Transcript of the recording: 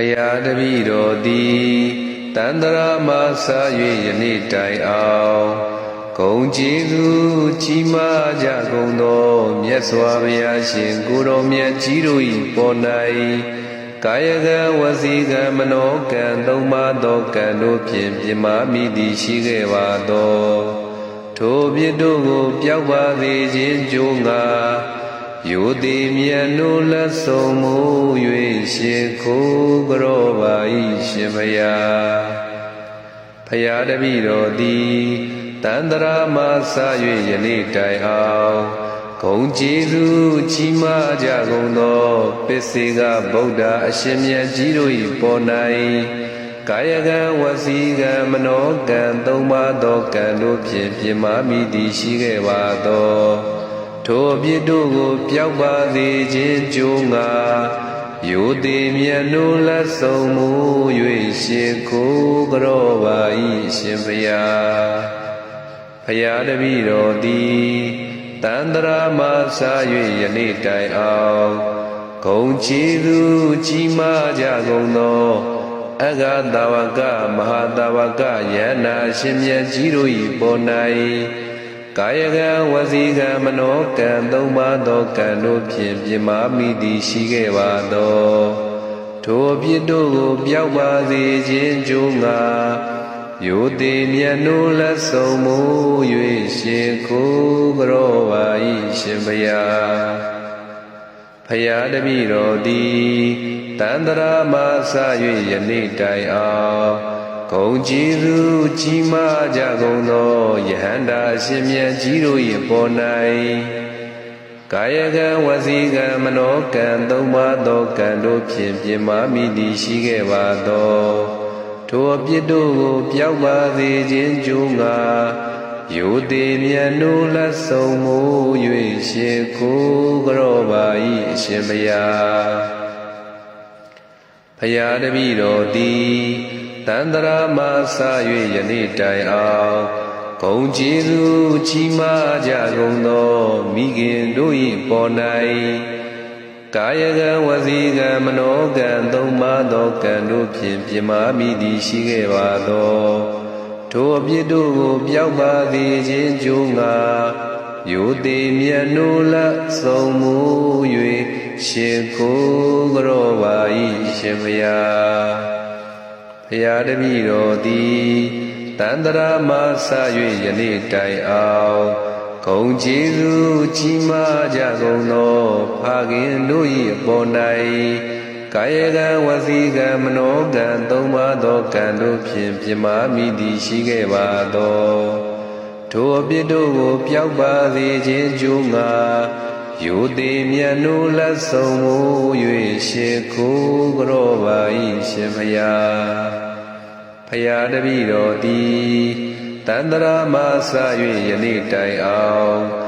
ဘုရားတပည့်တော်သည်တန္တရာမဆာ၍ယနေ့တိုင်အောင်ဂုံကျေးဇူးကြီးမားကြကုန်သောမြတ်စွာဘုရားရှင်ကိုယ်တော်မြတ်ကြီးတို့၏ပေါ်၌ကာယကံဝစီကံမနောကံသုံးပါးသောကံတို့ဖြင့်ပြမမိသည်ရှိခဲ့ပါသော ထိုပြစ်တို့ကိုပျောက်ပါစေခြင်းကြိုးငါ ယိုတိမြတ်နိုးလက်ဆုံးမူ၍ရှင်ခိုးကြောပါ၏ရှင်ဘုရားဖရာတပည့်တော်သည်တန္တရာမဆာ၍ယနေ့တိုင်အောင်ဂုံကျေးဇူးကြီးမားကြကုန်သောပစ္စေကဗုဒ္ဓအရှင်မြတ်ကြီးတို့၏ပေါ်၌ကာယကံဝစီကံမနောကံသုံးပါးသောကံတို့ဖြင့်ပြမမိသည်ရှိခဲ့ပါသော ထိုအပြစ်တို့ကိုပျောက်ပါစေခြင်းကြိုးငါယိုတိမြတ်နိုးလက်ဆုံးမူ၍ရှင်ကိုယ်ကြောပါ၏ရှင်ဘုရားဖရာတပည့်တော်သည်တန္တရာမဆာ၍ယနေ့တိုင်အောင်ဂုံချီသူကြီးမားကြကုန်သောအဂတဝကမဟာတဝကယန္နာရှင်မြတ်ကြီးတို့၏ပေါ်၌ ကာယကံဝစီကံမနောကံသုံးပါးသောကံတို့ဖြင့်ပြမမိသည်ရှိခဲ့ပါသောထိုအပြစ်တို့ကိုပျောက်ပါစေခြင်းကြိုးငါယိုတိမြတ်နိုးလက်ဆုံးမူ၍ရှင်ကိုယ်ကြောပါ၏ရှင်ဘုရားဖရာတပည့်တော်သည်တန္တရာမဆာ၍ယနေ့တိုင်အောင် ဂုံကြည်သူကြီးမားကြကုန်သောယဟန္တာရှင်မြတ်ကြီးတို့၏ပေါ်၌ကာယကံဝစီကံမနောကံသုံးပါးသောကံတို့ဖြင့်ပြမမိသည်ရှိခဲ့ပါသောထိုအပြစ်တို့ကိုပျောက်ပါစေခြင်းကြိုးငါယိုတိမြတ်နိုးလက်ဆုံးမူ၍ရှင်ကိုယ်ကြောပါ၏အရှင်ဘုရားဖရာတပည့်တော်သည် တန္တရာမဆာ၍ယနေ့တိုင်အောင်ဂုံကျေးဇူးကြီးမားကြကုန်သောမိခင်တို့၏ပေါ်၌ကာယကံဝစီကံမနောကံသုံးပါးသောကံတို့ဖြင့်ပြမမိသည်ရှိခဲ့ပါသောထိုအပြစ်တို့ကိုပျောက်ပါစေခြင်းကြိုးငါယိုတိမြတ်နိုးလက်ဆုံးမူ၍ရှင်ကိုယ်ကြောပါ၏ရှင်ဘုရား ဖရာတပည့်တော်သည်တန္တရာမဆာ၍ယနေ့တိုင်အောင်ဂုံကျေးဇူးကြီးမားကြကုန်သောဖခင်တို့၏အပေါ်၌ကာယကံဝစီကံမနောကံသုံးပါးသောကံတို့ဖြင့်ပြမမိသည်ရှိခဲ့ပါသောထိုအပြစ်တို့ကိုပျောက်ပါစေခြင်းကြိုးငါ ယိုတိမြတ်နိုးလက်ဆုံးမူ၍ရှင်ကိုယ်ကြောပါ၏ရှင်ဖျားဖျားတပည့်တော်သည်တန္တရာမဆာ၍ယနေ့တိုင်အောင်